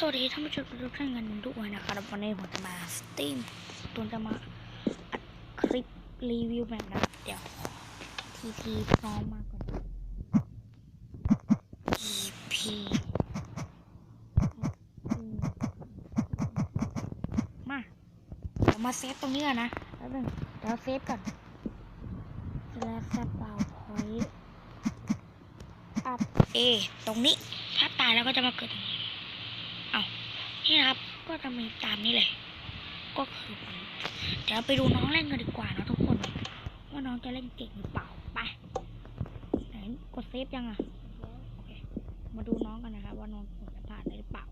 สวัสดีท่านผู้ชมทุกท่านกันทุกวันนะครับวันนี้ผมจะมาสตรีมตุนจะมาอัดคลิปรีวิวแบบนะครับเดี๋ยวทีทีพร้อมมาก่อน EP มาเดี๋ยวมาเซฟตรงนี้ก่อนนะแล้วนึงเดี๋ยวเซฟก่อนแล้วสปาพอยต์อัพเอตรงนี้ ถ้าตายแล้วก็จะมาเกิดตรงนี้ นี่นะครับ ก็จะมีตามนี้เลย ก็คือมันเดี๋ยวไปดูน้องเล่นกันดีกว่าเนะทุกคน ว่าน้องจะเล่นเก่งหรือเปล่าไปไหนกดเซฟยังอะมาดูน้องกันนะครับ ว่าน้องจะผ่านได้หรือเปล่า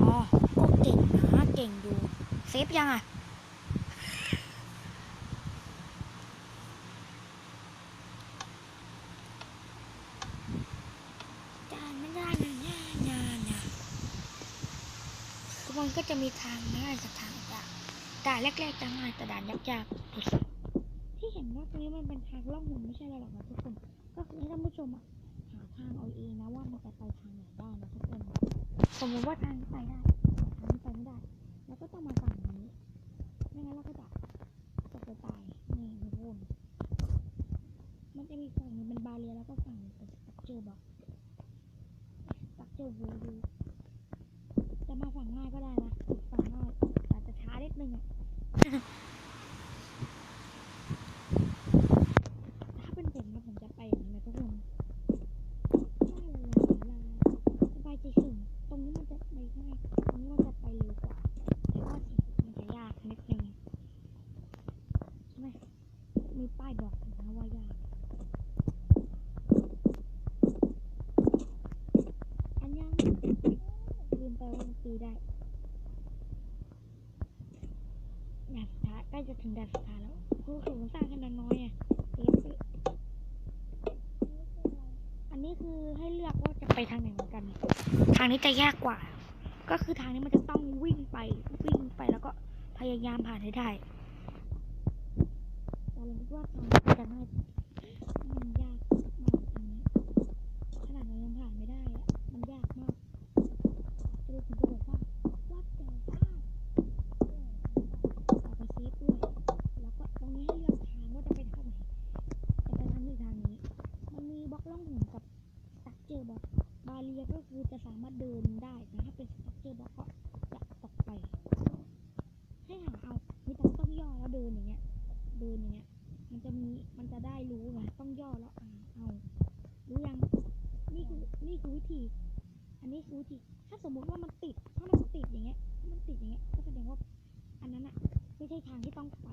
อ๋อก็เก่งนะเก่งดูเซฟยังอะ จานไม่ได้นะเนี่ยเนี่ยเนี่ยคือมัน ก็จะมีทางง่ายกับทางยากด่านแรกๆจะง่ายแต่ด่านยากๆที่สุดที่เห็นว่าตรงนี้มันเป็นทางล่องหนไม่ใช่อะไรหรอกนะทุกคน ก็คือให้ท่านผู้ชมอะหาทางเอาเองนะว่ามันจะไปทางไหนได้นะทุกคนสมมติว่าทางไปได้ทางไปไม่ได้ แล้วก็ต้องมาฝั่งนี้ไม่งั้นเราก็จะตกไปตายนี่ทุกคนมันจะมีฝั่งนี้เป็นบาเรียแล้วก็ฝั่งนี้เป็นตักเจอร์บอกตักเจอวูดู ฝั่งง่ายก็ได้นะ ฝั่งง่ายอาจจะช้านิดนึงอะ ถ้าเป็นผมนะผมจะไปอย่างนี้นะทุกคนลาลาลาสบายใจขึ้นตรงนี้มันจะไปง่ายตรงนี้มันจะไปเร็วกว่า แต่ว่าสิมันจะยากนิดนึงใช่ไหมมีป้ายบอกอยู่นะว่ายาก อันยังลืมไปว่ามันตีได้ด่านสุดท้ายใกล้ จะถึงด่านสุดท้ายแล้วคือสูงสร้างขนาดน้อยอะเตียไปอันนี้คือให้เลือกว่าจะไปทางไหนเหมือนกัน ทางนี้จะยากกว่า ก็คือทางนี้มันจะต้องวิ่งไปวิ่งไปแล้วก็พยายามผ่านให้ได้แต่เราคิดว่าทางนี้จะง่ายมันยากมากทางนี้ ขนาดเรายังผ่านไม่ได้อะมันยากมากจะเลยถึงจะบอกว่าวัดเจอพลาดเอาไปเซฟด้วย แล้วก็ตรงนี้ให้เลือกทางว่าจะไปทางไหน จะไปทางนี้ทางนี้ มันมีบล็อกล่องหนกับสตั๊กเจอร์บล็อกบาเรียก็คือจะสามารถเดินได้แต่ถ้าเป็นสตั๊กเจอร์บล็อกก็จะตกไป ให้หาเอามีแต่ต้องย่อแล้วเดินอย่างเงี้ย เดินอย่างเงี้ย มันจะมี มันจะได้รู้ไงต้องย่อแล้วอ่าเอา รู้ยัง นี่คือ นี่คือวิธี ดิ ถ้าสมมุติว่ามันติด ถ้ามันติดอย่างเงี้ย ถ้ามันติดอย่างเงี้ย ก็แสดงว่า อันนั้นอะไม่ใช่ทางที่ต้องไป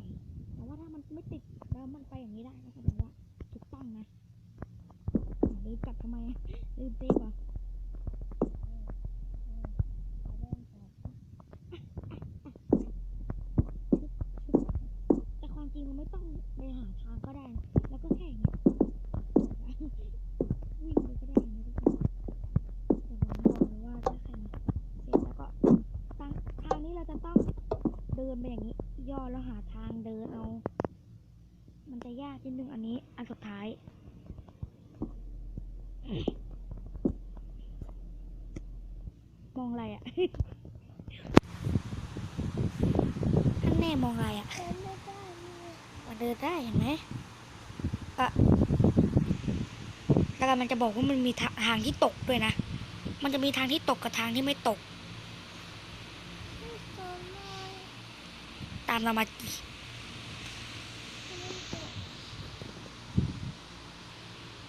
แต่ว่าถ้ามันไม่ติดแล้วมันไปอย่างนี้ได้ก็แสดงว่าถูกต้องนะลืมกลับทำไมลืมตีก่ะแต่ความจริงมันไม่ต้องไปหาทางก็ได้นะแล้วก็แค่อย่างเงี้ย วิ่งไปก็ได้นะทุกคนแต่ผมบอกเลยว่าถ้าใครมาเสร็จแล้วก็ทางทางนี้เราจะต้องเดินไปอย่างนี้ ย่อแล้วหาทางเดินเอา มันจะยากนิดนึงอันนี้ อันสุดท้าย มองอะไรอะท่านแน่มองอะไรอะมันเดินได้เห็นไหมอะแล้วก็มันจะบอกว่ามันมีทางที่ตกด้วยนะ มันจะมีทางที่ตกกับทางที่ไม่ตก ตามเรามากี่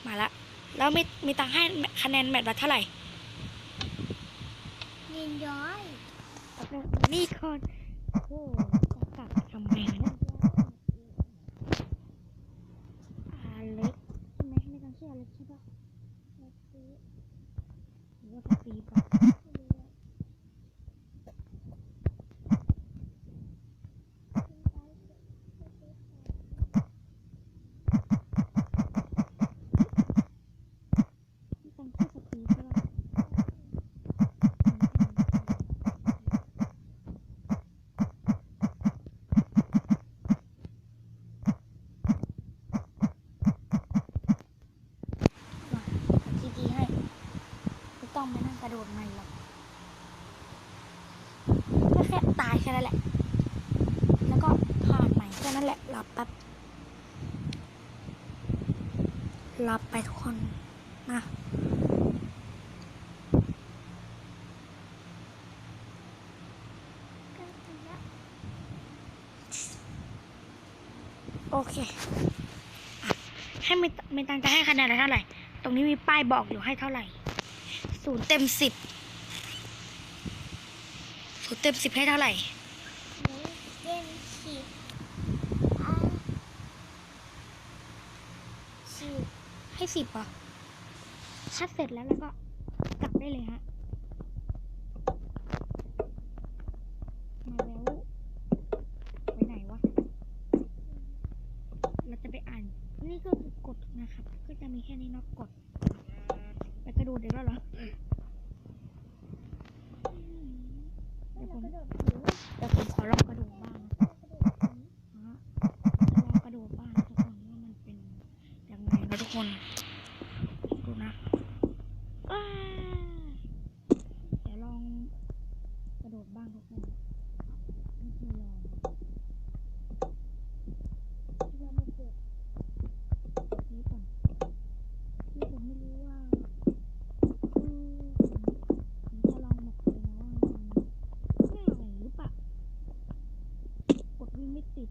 มาละ แล้วมีมีตังค์ให้คะแนนแมตช์ละเท่าไหร่นินย้อย นี่คนโอ้โหจะกลับทำไมวะเนี่ยอาเล็กใช่ไหมไม่ต้องเชื่ออเล็กใช่ปะหรือว่าสตีฟอะไม่ต้องชื่อสตีฟใช่ปะทีทีให้ถูกต้องไหมนะ ระโดดไม่หรอกก็แค่ตายแค่นั้นแหละ แล้วก็ผ่านใหม่แค่นั้นแหละหลับแป๊บ หลับไปทุกคนนะโอเคอให้ไม่ไม่ตังจะให้คะแนนเท่าไหร่ ตรงนี้มีป้ายบอกอยู่ให้เท่าไหร่ ศูนย์เต็มสิบศูนย์เต็มสิบให้เท่าไหร่ เล่นสิบอะสิบ ให้ สิบอะถ้าเสร็จแล้วแล้วก็กลับได้เลยฮะมาแล้วไปไหนวะ เราจะไปอ่าน นี่ก็คือกฎนะครับ ก็จะมีแค่นี้เนาะกฎไปกระโดดเดี๋ยวแล้วเหรอแล้วเรากระโดดถึงเดี๋ยวผมขอลองกระโดดบ้างนะ กระโดดถึง ฮะจะลองกระโดดบ้างทุกคนว่ามันเป็นยังไงนะทุกคน ดูนะอ้าเดี๋ยวลองกระโดดบ้างทุกคนนี่คือลอง ที่เรามาเกิด นี้ก่อนที่ผมไม่รู้ว่าคือผมผมจะลองบอกเลยนะว่ามันง่ายหรือเปล่ากดวิ่งไม่ติด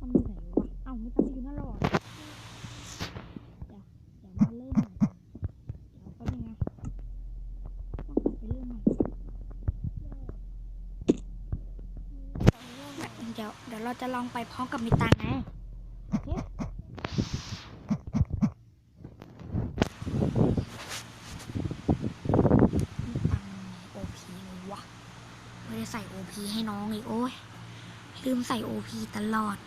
มันอยู่ไหนวะ เอ้าไม่ต้องไปอยู่นั่นหรอ เดี๋ยว เดี๋ยวมาเริ่มใหม่เดี๋ยวแป๊บนึงนะต้องกลับไปเริ่มใหม่ เดี๋ยวเดี๋ยวเราจะลองไปพร้อมกับมีตังไงโอเคมีตังโอพีเลยวะไม่ได้ใส่โอพีให้น้องอีกโอ้ยลืมใส่โอพีตลอด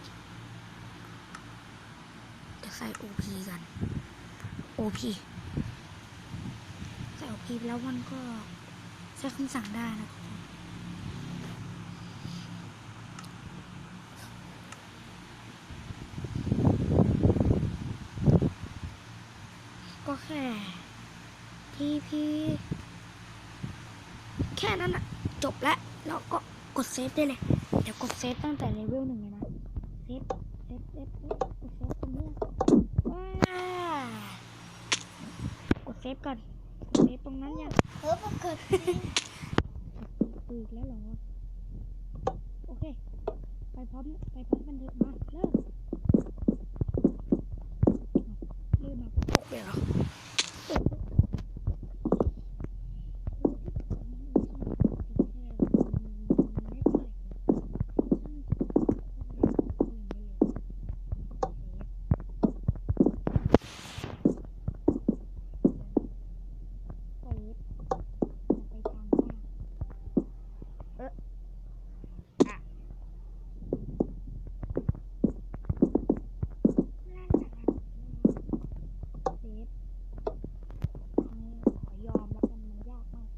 เดี๋ยวใส่โอพีกันโอพีใส่โอพีแล้วมันก็ใช้คำสั่งได้นะทุกคน ก็แค่พีพีแค่นั้นอะจบแล้วแล้วก็กดเซฟได้เลย เดี๋ยวกดเซฟตั้งแต่เลเวลหนึ่งเลยนะ เซฟ เซฟ เซฟเซฟกดเซฟตรงนี้ว้ากดเซฟก่อนกดเซฟตรงนั้นยังเฮ้ยมันเกิดตื่นแล้วเหรอ โอเค ไปพร้อม ไปพร้อมกันเถอะมาเริ่มเริ่มมาปุ๊บเลยเหรอ เซฟขอยอมแล้วกันมันยากมาก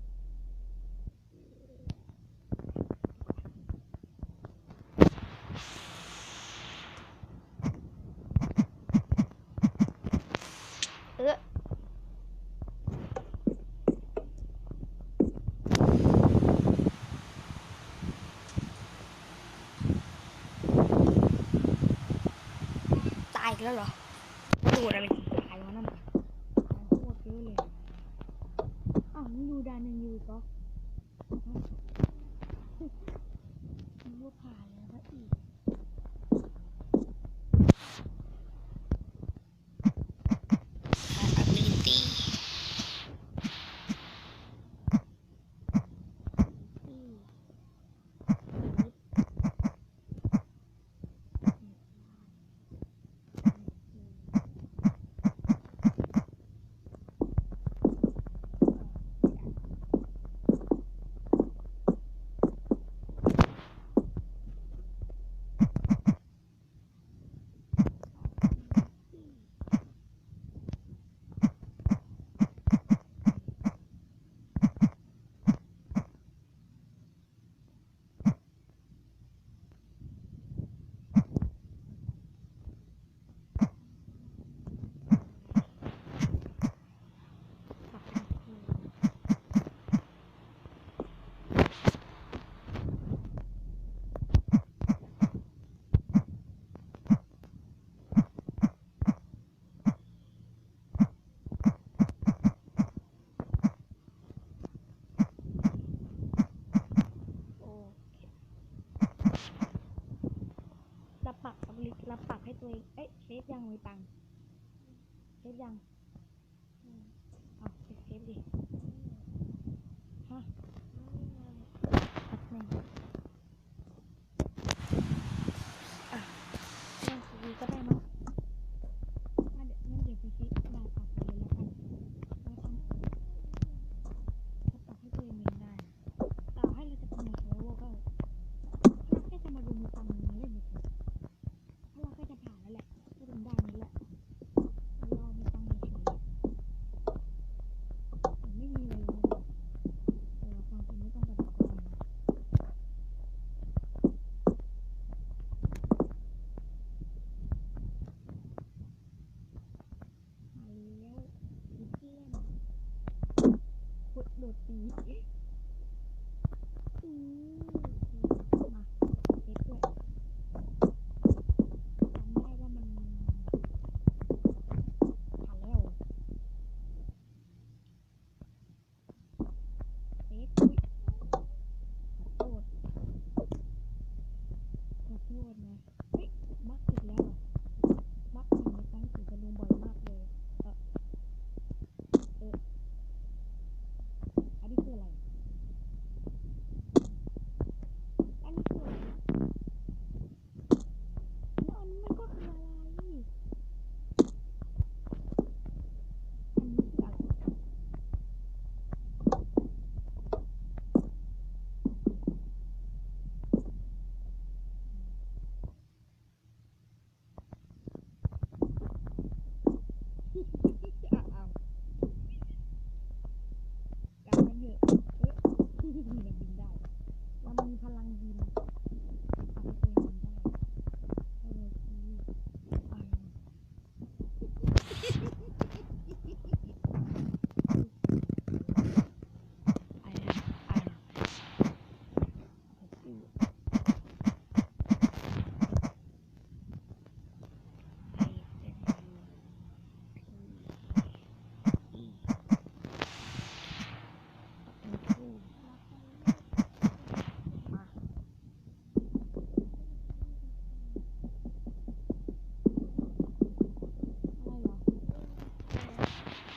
เออ ต รับปากให้ตัวเอง เอ๊ะเซฟยังมีตังเซฟยัง Mm-hmm.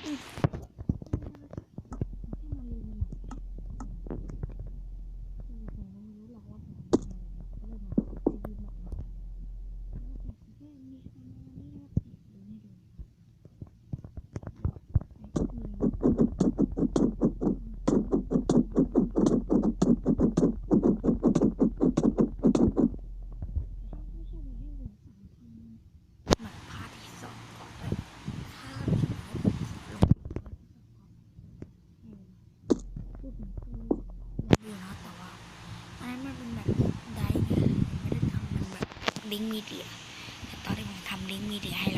Mm. ลิงก์มีเดียแต่ตอนที่ผมทำลิงก์มีเดียให้